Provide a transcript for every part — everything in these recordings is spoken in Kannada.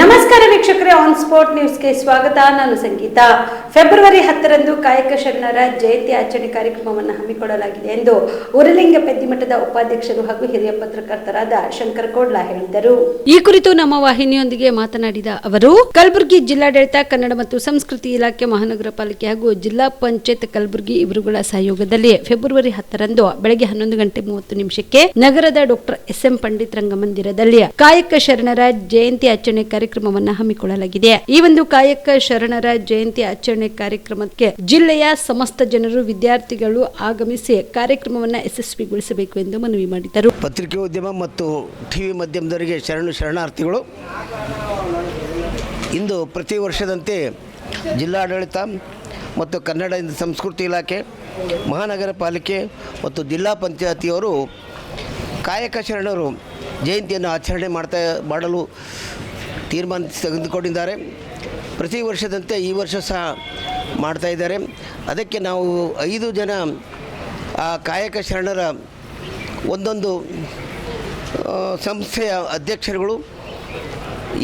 ನಮಸ್ಕಾರ ವೀಕ್ಷಕರೇ ಆನ್ ಸ್ಪಾಟ್ ನ್ಯೂಸ್ಗೆ ಸ್ವಾಗತ. ನಾನು ಸಂಗೀತ. ಫೆಬ್ರವರಿ ಹತ್ತರಂದು ಕಾಯಕ ಶರಣರ ಜಯಂತಿ ಆಚರಣೆ ಕಾರ್ಯಕ್ರಮವನ್ನು ಹಮ್ಮಿಕೊಳ್ಳಲಾಗಿದೆ ಎಂದು ಉರಲಿಂಗ ಪೆದ್ದಿಮಠದ ಉಪಾಧ್ಯಕ್ಷರು ಹಾಗೂ ಹಿರಿಯ ಪತ್ರಕರ್ತರಾದ ಶಂಕರ್ ಕೋಡ್ಲಾ ಹೇಳಿದರು. ಈ ಕುರಿತು ನಮ್ಮ ವಾಹಿನಿಯೊಂದಿಗೆ ಮಾತನಾಡಿದ ಅವರು, ಕಲಬುರಗಿ ಜಿಲ್ಲಾಡಳಿತ, ಕನ್ನಡ ಮತ್ತು ಸಂಸ್ಕೃತಿ ಇಲಾಖೆ, ಮಹಾನಗರ ಪಾಲಿಕೆ ಹಾಗೂ ಜಿಲ್ಲಾ ಪಂಚಾಯತ್ ಕಲಬುರಗಿ ಇವರುಗಳ ಸಹಯೋಗದಲ್ಲಿ ಫೆಬ್ರವರಿ ಹತ್ತರಂದು ಬೆಳಗ್ಗೆ ಹನ್ನೊಂದು ಗಂಟೆ ಮೂವತ್ತು ನಿಮಿಷಕ್ಕೆ ನಗರದ ಡಾಕ್ಟರ್ ಎಸ್ ಎಂ ಪಂಡಿತ್ ರಂಗಮಂದಿರದಲ್ಲಿ ಕಾಯಕ ಶರಣರ ಜಯಂತಿ ಆಚರಣೆ ಕಾರ್ಯಕ್ರಮವನ್ನು ಹಮ್ಮಿಕೊಳ್ಳಲಾಗಿದೆ. ಈ ಒಂದು ಕಾಯಕ ಶರಣರ ಜಯಂತಿ ಆಚರಣೆ ಕಾರ್ಯಕ್ರಮಕ್ಕೆ ಜಿಲ್ಲೆಯ ಸಮಸ್ತ ಜನರು, ವಿದ್ಯಾರ್ಥಿಗಳು ಆಗಮಿಸಿ ಕಾರ್ಯಕ್ರಮವನ್ನು ಯಶಸ್ವಿಗೊಳಿಸಬೇಕು ಎಂದು ಮನವಿ ಮಾಡಿದರು. ಪತ್ರಿಕೋದ್ಯಮ ಮತ್ತು ಟಿವಿ ಮಾಧ್ಯಮದವರಿಗೆ ಶರಣು ಶರಣಾರ್ಥಿಗಳು, ಇಂದು ಪ್ರತಿ ವರ್ಷದಂತೆ ಜಿಲ್ಲಾಡಳಿತ ಮತ್ತು ಕನ್ನಡ ಸಂಸ್ಕೃತಿ ಇಲಾಖೆ, ಮಹಾನಗರ ಪಾಲಿಕೆ ಮತ್ತು ಜಿಲ್ಲಾ ಪಂಚಾಯತಿಯವರು ಕಾಯಕ ಶರಣರು ಜಯಂತಿಯನ್ನು ಆಚರಣೆ ಮಾಡ್ತಾ ಮಾಡಲು ತೀರ್ಮಾನ ತೆಗೆದುಕೊಂಡಿದ್ದಾರೆ. ಪ್ರತಿ ವರ್ಷದಂತೆ ಈ ವರ್ಷ ಸಹ ಮಾಡ್ತಾ ಇದ್ದಾರೆ. ಅದಕ್ಕೆ ನಾವು ಐದು ಜನ ಆ ಕಾಯಕ ಶರಣರ ಒಂದೊಂದು ಸಂಸ್ಥೆಯ ಅಧ್ಯಕ್ಷರುಗಳು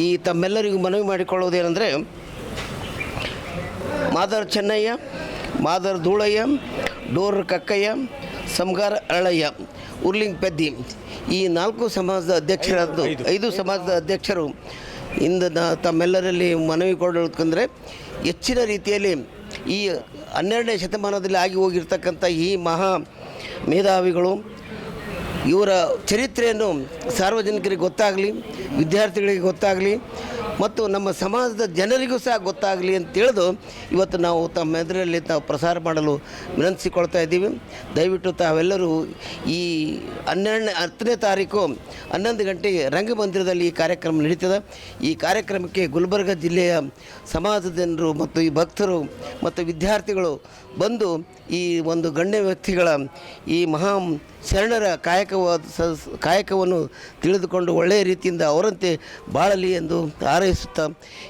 ಈ ತಮ್ಮೆಲ್ಲರಿಗೂ ಮನವಿ ಮಾಡಿಕೊಳ್ಳುವುದೇನೆಂದರೆ ಮಾದರ್ ಚೆನ್ನಯ್ಯ ಮಾದರ್ ಧೂಳಯ್ಯ ಡೋರ್ ಕಕ್ಕಯ್ಯ ಸಂಗಾರ ಅರಳಯ್ಯ ಉರ್ಲಿಂಗ್ ಪೆದ್ದಿ ಈ ನಾಲ್ಕು ಸಮಾಜದ ಅಧ್ಯಕ್ಷರಾದ ಐದು ಸಮಾಜದ ಅಧ್ಯಕ್ಷರು ಇಂದು ತಮ್ಮೆಲ್ಲರಲ್ಲಿ ಮನವಿ ಕೊಡೋದಕ್ಕಂದರೆ ಹೆಚ್ಚಿನ ರೀತಿಯಲ್ಲಿ ಈ ಹನ್ನೆರಡನೇ ಶತಮಾನದಲ್ಲಿ ಆಗಿ ಹೋಗಿರ್ತಕ್ಕಂಥ ಈ ಮಹಾ ಮೇಧಾವಿಗಳು, ಇವರ ಚರಿತ್ರೆಯನ್ನು ಸಾರ್ವಜನಿಕರಿಗೆ ಗೊತ್ತಾಗಲಿ, ವಿದ್ಯಾರ್ಥಿಗಳಿಗೆ ಗೊತ್ತಾಗಲಿ ಮತ್ತು ನಮ್ಮ ಸಮಾಜದ ಜನರಿಗೂ ಸಹ ಗೊತ್ತಾಗಲಿ ಅಂತ ತಿಳಿದು ಇವತ್ತು ನಾವು ತಮ್ಮ ಎದುರಲ್ಲಿ ತಾವು ಪ್ರಸಾರ ಮಾಡಲು ವಿನಂತಿಸಿಕೊಳ್ತಾ ಇದ್ದೀವಿ. ದಯವಿಟ್ಟು ತಾವೆಲ್ಲರೂ ಈ ಹನ್ನೆರಡನೇ, ಹತ್ತನೇ ತಾರೀಕು ಹನ್ನೊಂದು ಗಂಟೆಗೆ ರಂಗಮಂದಿರದಲ್ಲಿ ಈ ಕಾರ್ಯಕ್ರಮ ನಡೀತದೆ. ಈ ಕಾರ್ಯಕ್ರಮಕ್ಕೆ ಗುಲ್ಬರ್ಗ ಜಿಲ್ಲೆಯ ಸಮಾಜದ ಜನರು ಮತ್ತು ಈ ಭಕ್ತರು ಮತ್ತು ವಿದ್ಯಾರ್ಥಿಗಳು ಬಂದು ಈ ಒಂದು ಗಣ್ಯ ವ್ಯಕ್ತಿಗಳ ಈ ಮಹಾ ಶರಣರ ಕಾಯಕವಾದ ಕಾಯಕವನ್ನು ತಿಳಿದುಕೊಂಡು ಒಳ್ಳೆಯ ರೀತಿಯಿಂದ ಅವರಂತೆ ಬಾಳಲಿ ಎಂದು ಹಾರೈಸುತ್ತಾ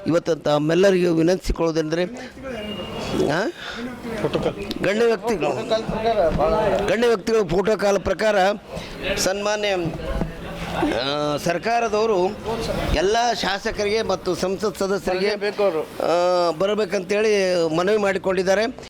ಇವತ್ತು ತಮ್ಮೆಲ್ಲರಿಗೂ ವಿನಂತಿಸಿಕೊಳ್ಳುವುದೆಂದರೆ ಆ? ಗಣ್ಯ ವ್ಯಕ್ತಿಗಳು. ಗಣ್ಯ ವ್ಯಕ್ತಿಗಳ ಪ್ರೋಟೋಕಾಲ್ ಕಾಲ ಪ್ರಕಾರ ಸನ್ಮಾನ್ಯ ಸರ್ಕಾರದವರು ಎಲ್ಲ ಶಾಸಕರಿಗೆ ಮತ್ತು ಸಂಸತ್ ಸದಸ್ಯರಿಗೆ ಬರಬೇಕಂತೇಳಿ ಮನವಿ ಮಾಡಿಕೊಂಡಿದ್ದಾರೆ.